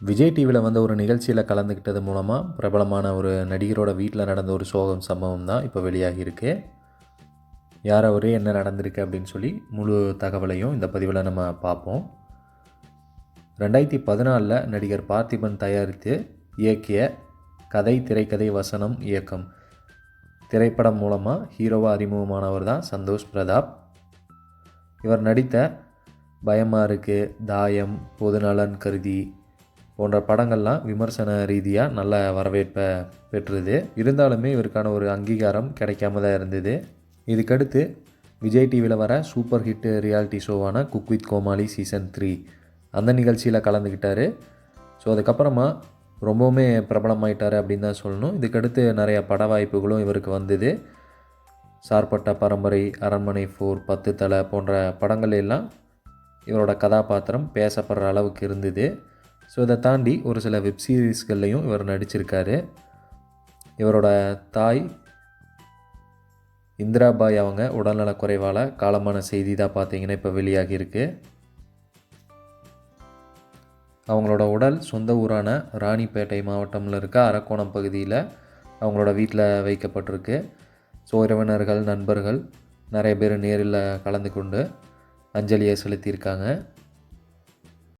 விஜய் டிவியில் வந்து ஒரு நிகழ்ச்சியில் கலந்துக்கிட்டது மூலமாக பிரபலமான ஒரு நடிகரோட வீட்டில் நடந்த ஒரு சோகம் சம்பவம் தான் இப்போ வெளியாகியிருக்கு. யார் அவரே என்ன நடந்திருக்கு அப்படின்னு சொல்லி முழு தகவலையும் இந்த பதிவில் நம்ம பார்ப்போம். ரெண்டாயிரத்தி பதினாலில் நடிகர் பார்த்திபன் தயாரித்து இயக்கிய கதை திரைக்கதை வசனம் இயக்கம். திரைப்படம் மூலமாக ஹீரோவாக அறிமுகமானவர் தான் சந்தோஷ் பிரதாப். இவர் நடித்த பயமாக இருக்குது தாயம் பொதுநலன் கருதி போன்ற படங்கள்லாம் விமர்சன ரீதியாக நல்ல வரவேற்பை பெற்றது. இருந்தாலுமே இவருக்கான ஒரு அங்கீகாரம் கிடைக்காம தான் இருந்தது. இதுக்கடுத்து விஜய் டிவியில் வர super hit reality ஷோவான cook with Comali season three. அந்த நிகழ்ச்சியில் கலந்துக்கிட்டார் ஸோ அதுக்கப்புறமா ரொம்பவுமே பிரபலமாயிட்டார் அப்படின்னு தான் சொல்லணும். இதுக்கடுத்து நிறைய பட வாய்ப்புகளும் இவருக்கு வந்தது. சார்பட்ட பரம்பரை அரண்மனை ஃபோர் பத்து தலை போன்ற படங்கள் எல்லாம் இவரோட கதாபாத்திரம் பேசப்படுற அளவுக்கு இருந்தது. ஸோ இதை தாண்டி ஒரு சில வெப் சீரீஸ்கள்லையும் இவர் நடிச்சிருக்காரு. இவரோட தாய் இந்திராபாய் அவங்க உடல்நலக் குறைவால் காலமான செய்தி தான் பார்த்தீங்கன்னா இப்போ வெளியாகியிருக்கு. அவங்களோட உடல் சொந்த ஊரான ராணிப்பேட்டை மாவட்டமில் இருக்க அரக்கோணம் பகுதியில் அவங்களோட வீட்டில் வைக்கப்பட்டிருக்கு. ஸோ உறவினர்கள் நண்பர்கள் நிறைய பேர் நேரில் கலந்து கொண்டு அஞ்சலியை செலுத்தியிருக்காங்க.